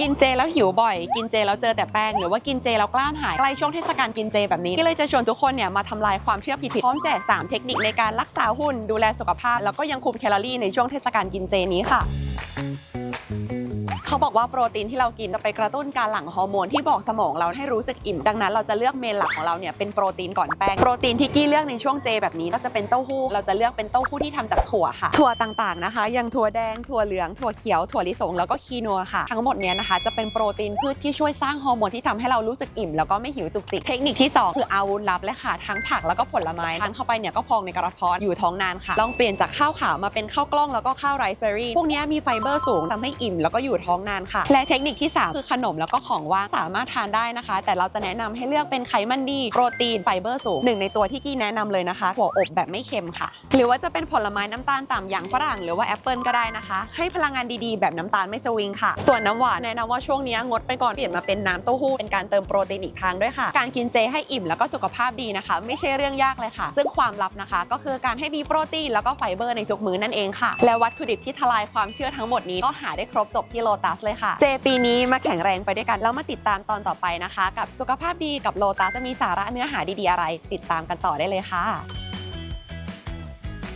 กินเจแล้วหิวบ่อย กินเจแล้วเจอแต่แป้ง หรือว่ากินเจแล้วกล้ามหายใกล้ช่วงเทศกาลกินเจแบบนี้ก็เลยจะชวนทุกคนเนี่ยมาทำลายความเชื่อผิดๆพร้อมแจก3เทคนิคในการรักษาหุ่นดูแลสุขภาพ แล้วก็ยังคุมแคลอรี่ในช่วงเทศกาลกินเจนี้ค่ะ เขาบอกว่าโปรตีนที่เรากินจะไปกระตุ้นการหลั่งฮอร์โมนที่บอกสมองเราให้รู้สึกอิ่ม ดังนั้นเราจะเลือกเมนหลักของเราเนี่ยเป็นโปรตีนก่อนแป้ง โปรตีนที่กี้เลือกในช่วงเจแบบนี้ก็จะเป็นเต้าหู้ เราจะเลือกเป็นเต้าหู้ที่ทำจากถั่วค่ะ ถั่วต่างๆนะคะ อย่างถั่วแดง ถั่วเหลือง ถั่วเขียว ถั่วลิสง แล้วก็คีนัวค่ะ ทั้งหมดเนี้ยนะคะจะเป็นโปรตีนพืชที่ช่วยสร้างฮอร์โมนที่ทำให้เรารู้สึกอิ่มแล้วก็ไม่หิวจุกจิก เทคนิคที่สองคืออาวุธลับเลยค่ะ ทั้งผักแล้วก็ผลไม้ทานเข้าไปเนี่ยก็พองในกระเพาะอยู่ท้องนานค่ะ ลองเปลี่ยนจากข้าวขาวมาเป็นข้าวกล้องแล้วก็ข้าวไรซ์เบอร์รี่ พวกนี้มีไฟเบอร์สูงทำให้อิ่มแล้วก็อยู่ท้องนานค่ะ และเทคนิคที่ 3 คือขนมแล้วก็ของว่างสามารถทานได้นะคะ แต่เราจะแนะนำให้เลือกเป็นไขมันดี โปรตีนไฟเบอร์สูงหนึ่งในตัวที่กี้แนะนำเลยนะคะถั่วอบแบบไม่เค็มค่ะ หรือว่าจะเป็นผลไม้น้ำตาลต่ำอย่างฝรั่งหรือว่าแอปเปิลก็ได้นะคะ ให้พลังงานดีๆ แบบน้ำตาลไม่สวิงค่ะ ส่วนน้ำหวานแนะนำว่าช่วงนี้งดไปก่อนเปลี่ยนมาเป็นน้ำเต้าหู้เป็นการเติมโปรตีนอีกทางด้วยค่ะ การกินเจให้อิ่มแล้วก็สุขภาพดีนะคะ ไม่ใช่เรื่องยากเลยค่ะ ซึ่งความลับนะคะ ก็คือการให้มีโปรตีนแล้วก็ไฟเบอร์ในทุกมื้อนั่นเองค่ะและวัตถุดิบที่ทลายความเชื่อทั้งหมดนี้ก็หาได้ครบจบที่โลตัสเลยค่ะ เจปีนี้มาแข็งแรงไปด้วยกัน แล้วมาติดตามตอนต่อไปนะคะ กับสุขภาพดีกับโลตัสจะมีสาระเนื้อหาดีๆอะไร ติดตามกันต่อได้เลยค่ะ